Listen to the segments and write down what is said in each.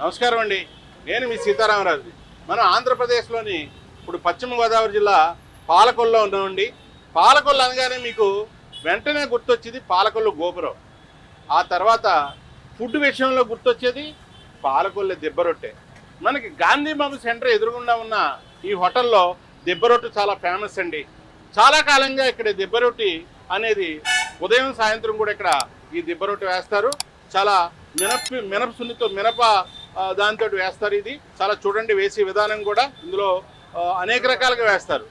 నమస్కారం అండి. నేను మీ సీతారామరాజు మన ఆంధ్రప్రదేశ్లోని ఇప్పుడు పశ్చిమ గోదావరి జిల్లా పాలకొల్లో ఉండండి పాలకొల్లు అనగానే మీకు వెంటనే గుర్తొచ్చేది పాలకొల్లు గోపురం. ఆ తర్వాత ఫుడ్ విషయంలో గుర్తొచ్చేది పాలకొల్లు దిబ్బరొట్టె మనకి గాంధీ బాబు సెంటర్ ఎదురుగుండా ఉన్న ఈ హోటల్లో దిబ్బరొట్టు చాలా ఫేమస్ అండి. చాలా కాలంగా ఇక్కడ దిబ్బరొట్టి అనేది ఉదయం సాయంత్రం కూడా ఇక్కడ ఈ దిబ్బరొట్టి వేస్తారు. చాలా మినప మినప సున్నితో మినప దానితోటి దాంతో వేస్తారు ఇది. చాలా చూడండి వేసే విధానం కూడా ఇందులో అనేక రకాలుగా వేస్తారు.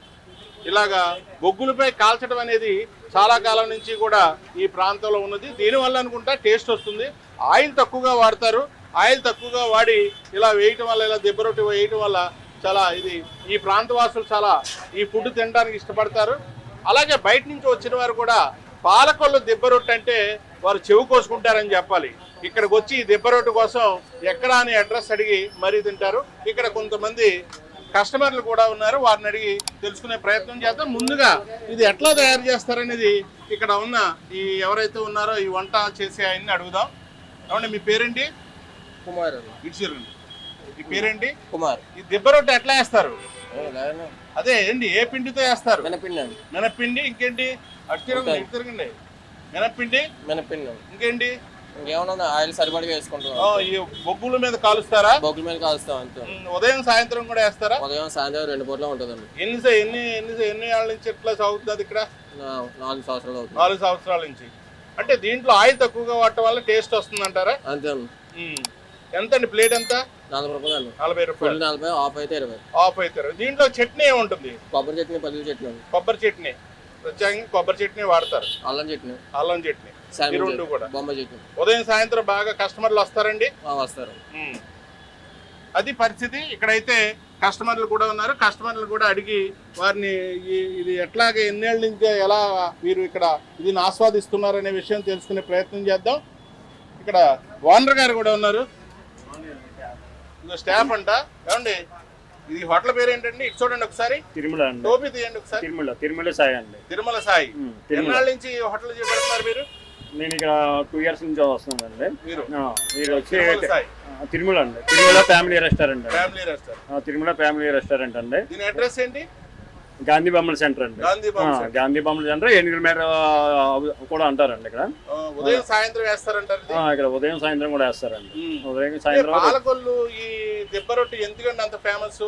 ఇలాగా బొగ్గులపై కాల్చడం అనేది చాలా కాలం నుంచి కూడా ఈ ప్రాంతంలో ఉన్నది. దీనివల్ల అనుకుంటా టేస్ట్ వస్తుంది. ఆయిల్ తక్కువగా వాడతారు. ఆయిల్ తక్కువగా వాడి ఇలా వేయటం వల్ల ఇలా దెబ్బరొట్టి వేయటం వల్ల చాలా ఇది ఈ ప్రాంతవాసులు చాలా ఈ ఫుడ్ తినడానికి ఇష్టపడతారు. అలాగే బయట నుంచి వచ్చిన వారు కూడా పాలకొల్లు దెబ్బరొట్టు అంటే వారు చెవు కోసుకుంటారని చెప్పాలి. ఇక్కడికి వచ్చి ఈ దెబ్బరొట్టు కోసం ఎక్కడ అని అడ్రస్ అడిగి మరీ తింటారు. ఇక్కడ కొంతమంది కస్టమర్లు కూడా ఉన్నారు. వారిని అడిగి తెలుసుకునే ప్రయత్నం చేద్దాం. ముందుగా ఇది ఎట్లా తయారు చేస్తారనేది ఇక్కడ ఉన్న ఈ ఎవరైతే ఉన్నారో ఈ వంట చేసే ఆయన్ని అడుగుదాం. ఏమండి మీ పేరేంటి? కుమార్ ఇడిచిరండి మీ పేరేంటి? కుమార్. ఈ దిబ్బరొట్టు ఎట్లా వేస్తారు. అదే ఏంటి ఏ పిండితో వేస్తారు? మినపిండి మినపిండి ఇంకేంటి? అటు తిరగండి ఇటు తిరగండి. మినపిండి? మినపిండి ఇంకేంటి? ఇంకేమన్నా ఆయిల్ సరిపడి వేసుకుంటున్నాం ఈ బొగ్గుల మీద కాలుస్తారా? బొగ్గుల మీద కాలుస్తాం అంతే. ఉమ్, ఉదయం సాయంత్రం కూడా వేస్తారా? ఉదయం సాయంత్రం రెండు పూట్ల ఉంటుందండి. ఎన్ని స- ఎన్ని ఎన్ని ఎన్ని ఏళ్ళ నుంచి ఎట్లా సాగుతుంది ఇక్కడ? నా- నాలుగు సంవత్సరాలు అవుతుంది. నాలుగు సంవత్సరాల నుంచి. అంటే దీంట్లో ఆయిల్ తక్కువగా వాడటం వల్ల టేస్ట్ వస్తుందంటారా? అంతే అండి. ఎంత అండి ప్లేట్ ఎంత? నలభై రూపాయలు అండి. నలభై ఫుల్ రూపాయలు నలభై ఆఫ్ అయితే ఇరవై. ఆఫ్ అవుతారు దీంట్లో చట్నీ ఏముంటుంది? కొబ్బరి చట్నీ పల్లి చట్నీ అండి. కొబ్బరి చట్నీ. ప్రత్యేకంగా కొబ్బరి చట్నీ వాడతారు. అల్లం చట్నీ. అల్లం చట్నీ. ఈ రెండు కూడా. చట్నీ. ఉదయం సాయంత్రం బాగా కస్టమర్లు వస్తారండి? వస్తారు. అది పరిస్థితి. ఇక్కడైతే కస్టమర్లు కూడా ఉన్నారు. కస్టమర్లు కూడా అడిగి వారిని ఇది ఎట్లాగే ఎన్నేళ్ళ నుంచి ఎలా మీరు ఇక్కడ ఇది ఆస్వాదిస్తున్నారు అనే విషయం తెలుసుకునే ప్రయత్నం చేద్దాం. ఇక్కడ ఓనర్ గారు కూడా ఉన్నారు. స్టాఫ్ అంట. ఏమండి? ఇది హోటల్ పేరు ఏంటండి ఇటు చూడండి ఒకసారి. తిరుమల అండి. టోపీ తీయండి ఒకసారి. తిరుమల తిరుమల సాయి అండి. తిరుమల సాయి. తిరుమల. నుంచి హోటల్ చేపడుతున్నారు మీరు? నేను ఇక్కడ టూ ఇయర్స్ నుంచి వస్తున్నానండి. మీరు? మీరు వచ్చి తిరుమల అండి. తిరుమల ఫ్యామిలీ రెస్టారెంట్ అండి. Family restaurant. Tirumala family restaurant అండి. దీని అడ్రస్ ఏంటి? గాంధీ బొమ్మల సెంటర్ అండి. గాంధీ బొమ్మల సెంటర్. ఎనిమిది మేర కూడా అంటారండి ఇక్కడ. ఉదయం సాయంత్రం వేస్తారంటారు ఇక్కడ ఉదయం సాయంత్రం కూడా వేస్తారండి. ఉదయం సాయంత్రం పాలకొల్లు ఈ దెబ్బ రొట్టి ఎందుకండి అంత ఫేమస్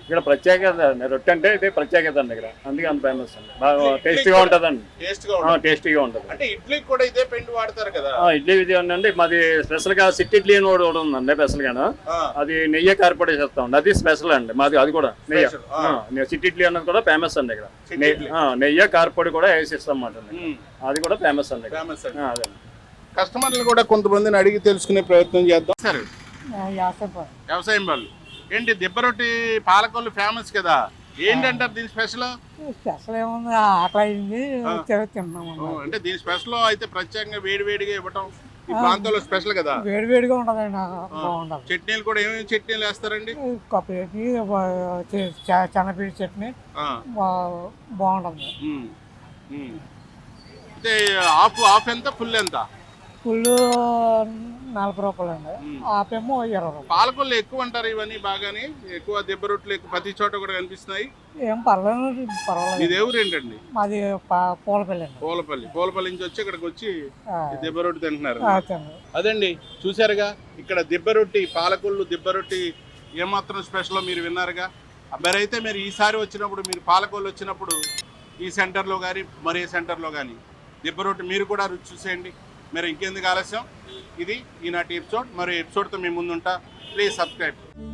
ఇక్కడ ప్రత్యేకత అండి రొట్టె అంటే ఇది ప్రత్యేకత అండి ఇక్కడ. అందుకే అంత ఫేమస్ అండి. బాగా టేస్టీగా ఉంటుందండి. టేస్ట్గా ఉంటుంది టేస్టీగా ఉంటుంది. అంటే ఇడ్లీకి కూడా ఇదే పిండి వాడతారు కదా? ఆ, ఇడ్లీ ఇది ఉందండి. మాది స్పెషల్గా సిట్ ఇడ్లీ అని ఒకటి ఒకటి ఉందండి స్పెషల్ గాను. ఆ, అది నెయ్యి కార్పొరేట్ చేస్తాం అది స్పెషల్ అండి. మాది అది కూడా నెయ్యి. Special, ఆ. సిట్ ఇడ్లీ అన్నది కూడా ఫేమస్ అండి ఇక్కడ. నెయ్యి- ఇడ్లీ. ఆ, నెయ్యి కార్పొడి కూడా వేసి ఇస్తాం అన్నమాట ఉమ్, అది కూడా ఫేమస్ అండి ఇక్కడ. ఫేమస్ అండి. ఆ, అదే కస్టమర్లు కూడా కొంతమందిని అడిగి తెలుసుకునే ప్రయత్నం చేద్దాం. సరే వ్యవసాయం వాళ్ళు ఏంటి దెబ్బ రొట్టి పాలకొల్లు ఫేమస్ కదా? ఏంటంటారు దీని స్పెషల్ స్పెషల్ ఏముంది? ఆకలి అయింది అంటే దీని స్పెషల్ అయితే ప్రత్యేకంగా వేడి వేడిగా ఇవ్వటం ఈ ప్రాంతంలో స్పెషల్ కదా? వేడి వేడిగా ఉంటదండి నాకు బాగుంటది. చట్నీలు కూడా ఏమేమి చట్నీలు వేస్తారండి? చెనపీడి చట్నీ బా- బాగుంటుంది. అయితే ఆఫ్ ఆఫ్ ఎంత ఫుల్ ఎంత? పుల్లు నలభై రూపాయలు అండి. ఆపేమో ఇరవై రూపాయలు. పాలకొల్లు ఎక్కువ అంటారు ఇవన్నీ బాగానే ఎక్కువ దెబ్బ రొట్టెలు ఎక్కువ ప్రతి చోట కూడా కనిపిస్తున్నాయి. ఏం పర్లేదు పర్వాలేదు. ఇది ఎవరు ఏంటండి? మాది పూలపల్లి అండి. పూలపల్లి. పూలపల్లి నుంచి వచ్చి ఇక్కడికి వచ్చి దెబ్బ రొట్టి తింటున్నారు. అదండి చూసారుగా ఇక్కడ దెబ్బ రొట్టి పాలకొల్లు దెబ్బ రొట్టి ఏమాత్రం స్పెషల్ మీరు విన్నారుగా? మరైతే మీరు ఈసారి వచ్చినప్పుడు మీరు పాలకొల్లు వచ్చినప్పుడు ఈ సెంటర్లో కానీ మరే సెంటర్లో కానీ దెబ్బ రొట్టి మీరు కూడా రుచి చూసేయండి. మరి ఇంకెందుకు ఆలస్యం? ఇది ఈనాటి ఎపిసోడ్. మరో ఎపిసోడ్తో మీ ముందుంటా. Please subscribe.